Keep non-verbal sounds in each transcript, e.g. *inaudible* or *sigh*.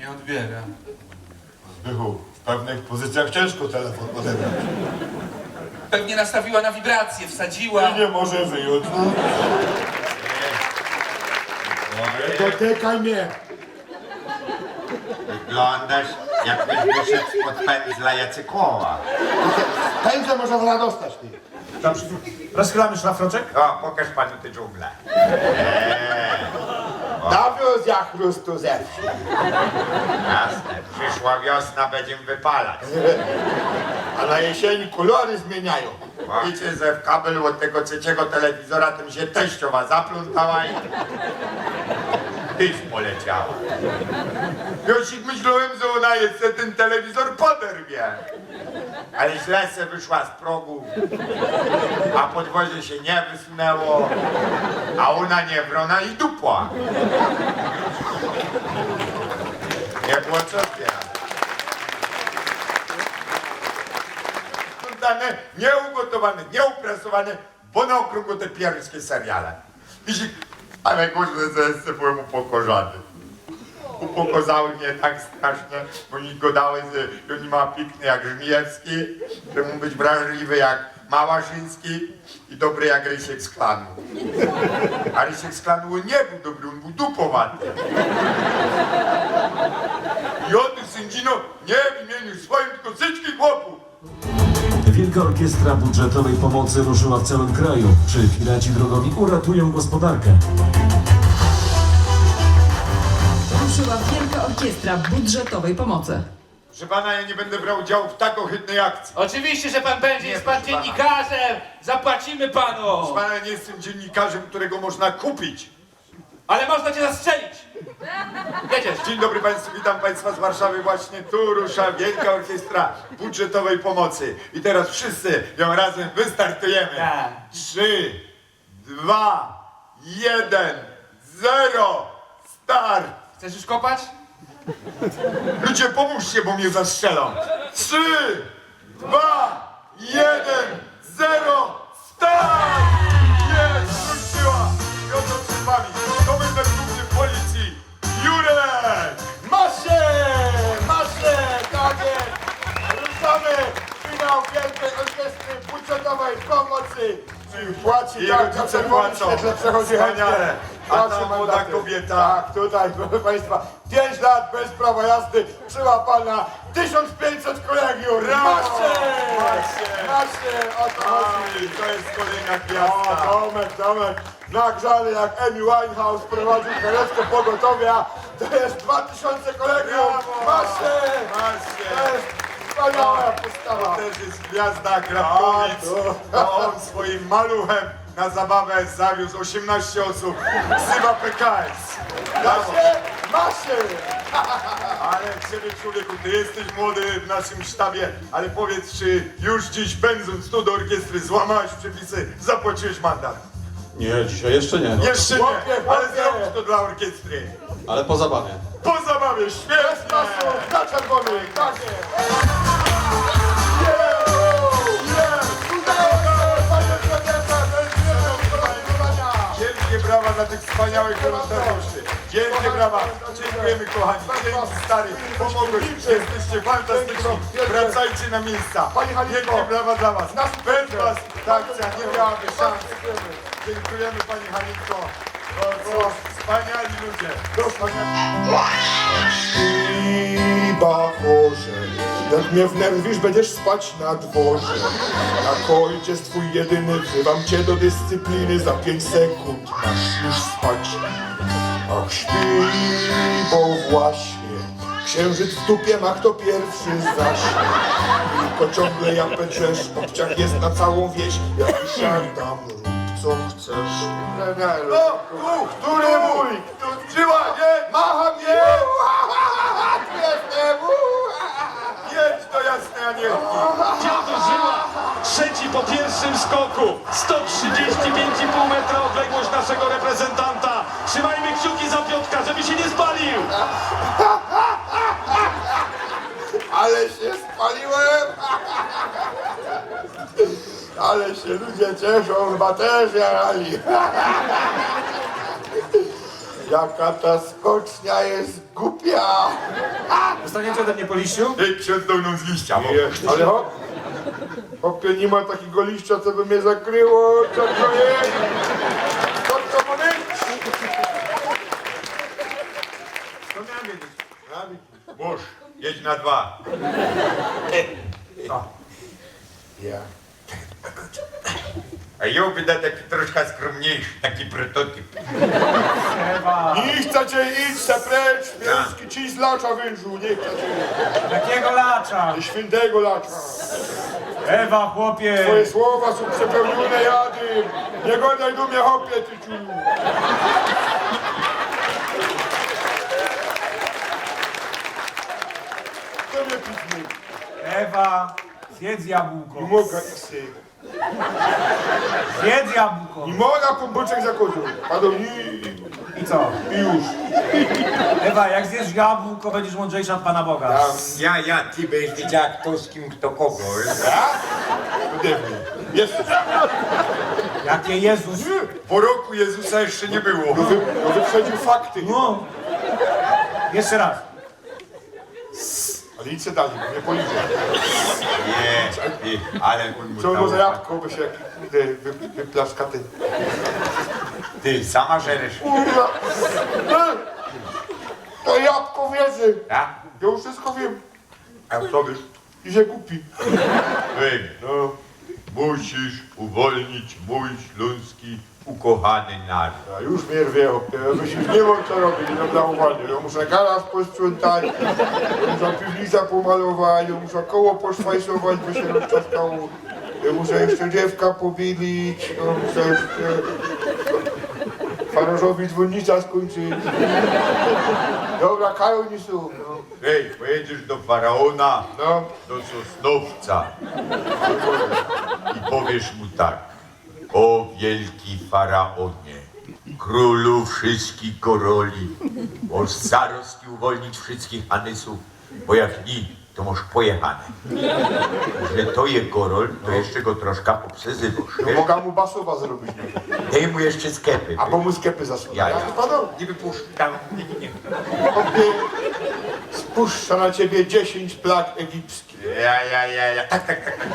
Nie odbiera. Zbychu, w pewnych pozycjach ciężko telefon odebrać. Pewnie nastawiła na wibrację, wsadziła. I nie może wyjąć. No. Nie dotykaj mnie! Wyglądasz jakbyś wyszedł spod pędzla Jacykoła. Pędzle można wona dostać, ty. Dobrze. Rozchylamy szlafroczek? O, pokaż panu tę dżunglę. Nawiózł jak chrustu ze wsi. Jasne, przyszła wiosna, będziemy wypalać. A na jesieni kolory zmieniają. Wiecie, że w kabel od tego trzeciego telewizora tym się teściowa zaplątała i... Tyś poleciała. Josik myślałem, że ona jeszcze ten telewizor poderwie. Ale źle se wyszła z progu. A podwozie się nie wysunęło. A ona nie wrona i dupła. Nie było co. Dane, nieugotowane, nieuprasowane, bo na okrągło te pierskie seriale. A najgorsze, że jeszcze byłem upokorzony. Upokorzały mnie tak strasznie, bo mi gadały, że oni ma piękny jak Żmijewski, że mógł być wrażliwy jak Małaszyński i dobry jak Rysiek z klanu. A Rysiek z klanu nie był dobry, on był dupowaty. I otóż sędzino nie Wielka Orkiestra Budżetowej Pomocy ruszyła w całym kraju. Czy piraci drogowi uratują gospodarkę? Ruszyła Wielka Orkiestra Budżetowej Pomocy. Proszę pana, ja nie będę brał udziału w tak ohydnej akcji. Oczywiście, że pan będzie, jest pan proszę pana. dziennikarzem! Zapłacimy panu! Proszę pana, ja nie jestem dziennikarzem, którego można kupić. Ale można cię zastrzelić! Jedziesz! Dzień dobry Państwu, witam Państwa z Warszawy. Właśnie tu rusza Wielka Orkiestra Budżetowej Pomocy. I teraz wszyscy ją razem wystartujemy. Tak. Trzy, dwa, jeden, zero, start! Chcesz już kopać? Ludzie, pomóżcie, bo mnie zastrzelą. Trzy, dwa, jeden, zero, Budżetowej Pomocy! Płaci I tak, rodzice płacą. przechodzi Wspaniale. A ta młoda kobieta. Tak, tutaj, proszę Państwa, 5 lat bez prawa jazdy, przyłapana, 1500 kolegiów! Masie! Masze! O to chodzi! To jest kolejna O, gwiazda. Tomek, Tomek, nagrzany jak Amy Winehouse prowadził karetkę pogotowia, to jest 2000 kolegiów! Brawo! Masze! To jest wspaniała postawa! To też jest gwiazda to- To on swoim maluchem na zabawę zawiózł 18 osób chyba PKS. Brawo. Masze! Masze! Ale ciebie człowieku, ty jesteś młody w naszym sztabie, ale powiedz, czy już dziś będąc tu do orkiestry złamałeś przepisy, zapłaciłeś mandat? Nie, dzisiaj jeszcze nie, Jeszcze nie, ale zrobisz to dla orkiestry. ale po zabawie. Po zabawie, Bez świetnie! na czerwony, tak jest! Brawa dla tych wspaniałych wolontariuszy. Wielkie brawa. Dziękujemy kochani. Dzięki stary. Pomogłeś. Jesteście fantastyczni. Wracajcie na miejsca. Wielkie brawa dla was. Bez was ta akcja nie miałaby szans. Dziękujemy pani Halinko. O, wspaniali ludzie. I bachorze, jak mnie wnerwisz, będziesz spać na dworze. Jak ojciec twój jedyny, wzywam cię do dyscypliny, za pięć sekund masz już spać. Ach śpi, bo właśnie księżyc w dupie ma kto pierwszy zaśnie. Tylko ciągle ja peczesz, obciach jest na całą wieś, jak siadam, co chcesz. O, tu, który mój? Żyła, nie? Macham! Tu jestem! Jedź do jasnej anielki. Żyła trzeci po pierwszym skoku. 135,5 metra odległość naszego reprezentanta. Trzymajmy kciuki za Piotka, żeby się nie spalił. Ale się spaliłem! Ale się ludzie cieszą, chyba też jarali. *laughs* Jaka ta skocznia jest głupia! Dostaniecie ode mnie po liściu? Ej, ksiądz do mną z liścia, bo... Ale hop! Hopie, nie ma takiego liścia, co by mnie zakryło. Co to jest? Co to ma być? To miałem wiedzieć. Mórz, jedź na dwa. Ja. A ja będę taki troszkę skromniejszy, taki prototyp. Ewa, Nie chcecie iść se precz, wielski ci z lacza wężu, nie chcecie. jakiego lacza? Świętego lacza. Ewa, chłopie. Twoje słowa są przepełnione jadem. Nie godaj do mnie hopie, ty ciulu. Co mnie pitnie? Ewa, zjedz jabłko. Nie mogę iść Zjedz jabłko. Nie mogę pomboczek za kozioł. Padł i, I co? i już. Ewa, jak zjesz jabłko, będziesz mądrzejsza od Pana Boga. Ja, ja, ty będziesz wiedziała kto z kim, kto kogo. Ja? Ode mnie. Jesteś. Jakie Jezus. Po roku Jezusa jeszcze nie było. No, wy, no wyprzedził fakty. No. Jeszcze raz. Ale idź se dalej, bo nie policzę. Nie, ty, ale on mu Co dał- może jabłko, by się jak kurde wy, wyplaska ten. Ty, sama żeresz. Kurwa. To jabłko wiedzy. A? Ja już wszystko wiem. A co byś? I się kupi. Ej, no, musisz uwolnić mój śląski ukochany naród. A już mnie. Ja myślisz, nie mam co robić, nie mam zachowania. Ja muszę garaż posprzątać, ja muszę piwnica pomalować, ja muszę koło poszwajsować, by się rozczaskało. Ja muszę jeszcze dziewka pobilić, ja muszę jeszcze Farożowi dzwonnica skończyć. Dobra, są. No. Ej, pojedziesz do Faraona, no. do Sosnowca i powiesz mu tak. O wielki Faraonie, królu wszystkich koroli, możesz zarost i uwolnić wszystkich Anysów, bo jak nie, to masz pojechane. Że to je korol, to jeszcze go troszkę popsezywasz. No mogę mu basowa zrobić. Daj mu jeszcze sklepy. A bo mu sklepy zasuną. Ja, ja. Panu, Nie wypuszczam. Nie, nie, spuszcza na ciebie 10 plag egipskich. Ja, ja, ja, ja. Tak, tak, tak.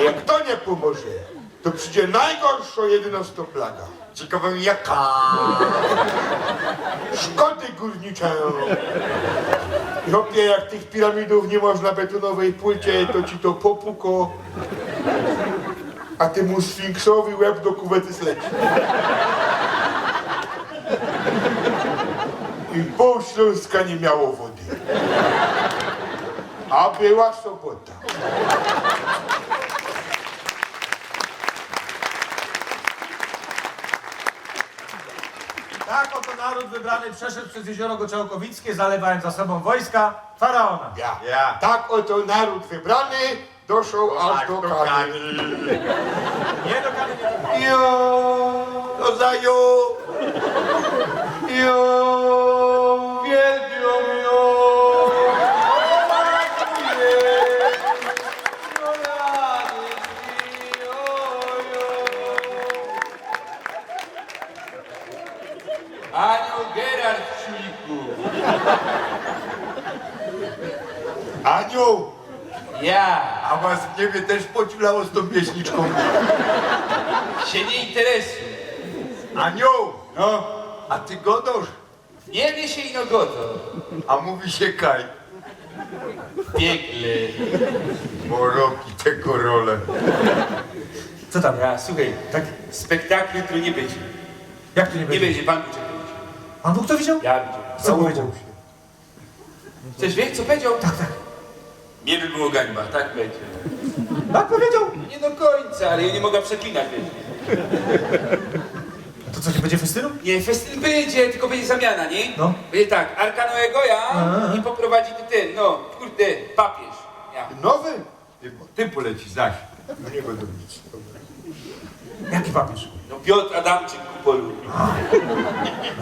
A jak to nie pomoże, to przyjdzie najgorsza jedenastoplaga. Ciekawe jaka. Szkody górnicze. I hopie, jak tych piramidów nie można betonowej płycie, to ci to popuko, a temu sfinksowi łeb do kuwety zleci. I pół Śląska nie miało wody. A była sobota. Tak oto naród wybrany przeszedł przez jezioro Goczałkowickie, zalewając za sobą wojska Faraona. Ja. Ja. Tak oto naród wybrany doszł aż Tak, do to Kany. Kamil. Nie do kamienia. Jo, to za jo. Jo, Anioł! Ja A was w niebie też pociulało z tą pieśniczką. się nie interesuję. Anioł, no, a ty godosz, Nie wie się ino goto. a mówi się kaj. Piekle. Moroki te korole. Co tam? Ja, słuchaj, tak spektakl jutro nie będzie. Jak tu nie Nie będzie? będzie, pan będzie. Pan Bóg to widział? Ja widziałem. Co powiedział? Chcesz wiedzieć, co powiedział? Tak, tak. Nie by było gańba, tak będzie. Tak powiedział? Nie do końca, ale ja nie mogę przeklinać, wiesz. To co, nie będzie festynu? Nie, festyn będzie, tylko będzie zamiana, nie? No. Będzie tak, Arka Noego ja i poprowadzi tu ten, no, kurde, papież. Ja. Nowy? Ty, ty poleci zaś. No nie będę nic. Jaki papież? No Piotr Adamczyk ku polu.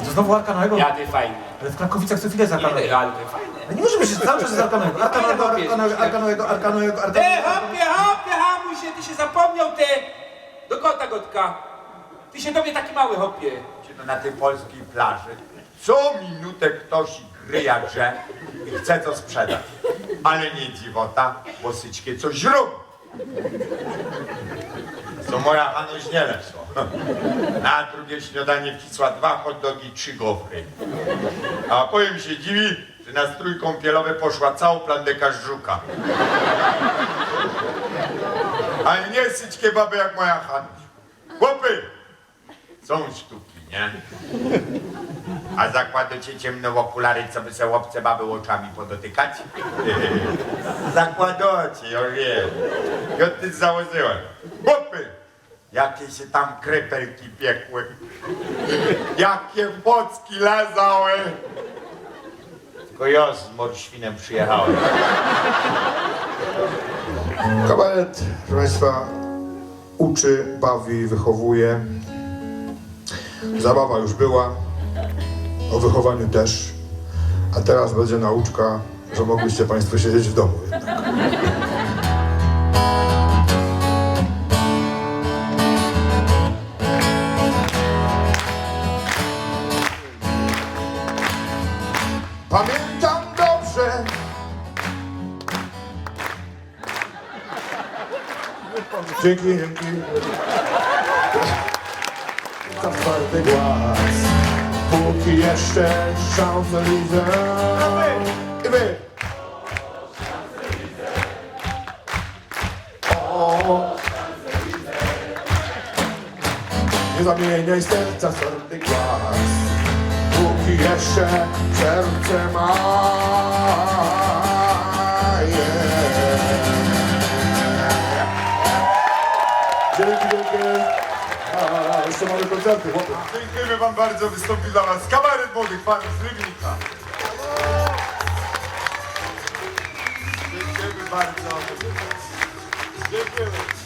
To znowu Arka Noego? Jadę fajnie. Ale w Krakowicach co chwilę jest Arka Nie, Noego. ale to fajne. Ale Nie może być cały czas jest Arka Noego. Arka Noego, Arka Noego, Arka Noego, Arka Noego, Arka E, Noego. hopie, hopie, hamuj się, ty się zapomniał te... Do kota gotka. Ty się do mnie taki mały, hopie. no, na tej polskiej plaży. Co minutę ktoś gryja grze i chce to sprzedać. Ale nie dziwota, bo syćkie coś robi. Co moja Hanuś nie lepsza. Na drugie śniadanie wcisła dwa hot dogi trzy gofry. A powiem się dziwi, że na strój kąpielowy poszła całą plandekę żuka. Ale nie syćkie baby jak moja Hanuś. Chłopy! Są sztuki, nie? A zakładacie ciemne okulary, co by se łopce baby oczami podotykać? *laughs* Zakładacie, ja wiem. Ja ty założyłem. Chłopy! Jakie się tam krepelki piekły. Jakie pocki lezały. Tylko ja z morświnem przyjechałem. Kabaret, proszę Państwa, uczy, bawi, wychowuje. Zabawa już była, o wychowaniu też, a teraz będzie nauczka, że mogliście Państwo siedzieć w domu jednak. Dzięki, dzięki. Za twardy głaz, póki jeszcze szansę widzę. I wy. O. Nie zamieniaj serca twardy głaz, póki jeszcze serce ma. Dzięki wielkie. Jeszcze mamy koncerty. Dziękujemy wam bardzo, wystąpił dla was kabaret młodych panów z Rybnika. Dziękujemy bardzo. Dziękujemy.